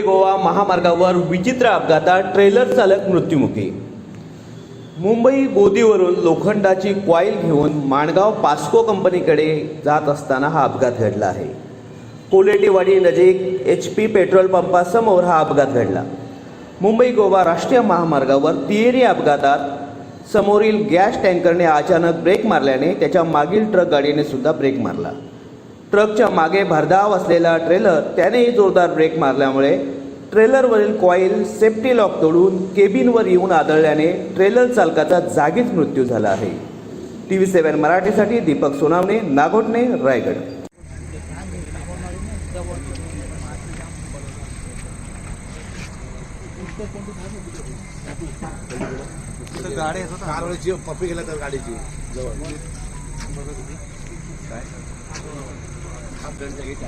गोवा महामार्गावर विचित्र अपघातात ट्रेलर चालक मृत्युमुखी. मुंबई गोदीवरून लोखंडाची क्वाईल घेऊन माणगाव पास्को कंपनीकडे जात असताना हा अपघात घडला आहे. कोलेटीवाडी नजीक एच पी पेट्रोल पंपासमोर हा अपघात घडला. मुंबई गोवा राष्ट्रीय महामार्गावर तिहेरी अपघातात समोरील गॅस टँकरने अचानक ब्रेक मारल्याने त्याच्या मागील ट्रक गाडीने सुद्धा ब्रेक मारला. ट्रकच्या मागे भरधाव असलेला ट्रेलर त्यानेही जोरदार ब्रेक मारल्यामुळे ट्रेलरवरील कॉईल सेफ्टी लॉक तोडून केबिनवर येऊन आदळल्याने ट्रेलर चालकाचा जागीच मृत्यू झाला आहे. टी व्ही सेव्हन मराठीसाठी दीपक सोनावणे नागोटणे रायगड. गाडी पप्पी गेला तर गाडीची. जवळ. काय? हा. फ्रंटचा गेट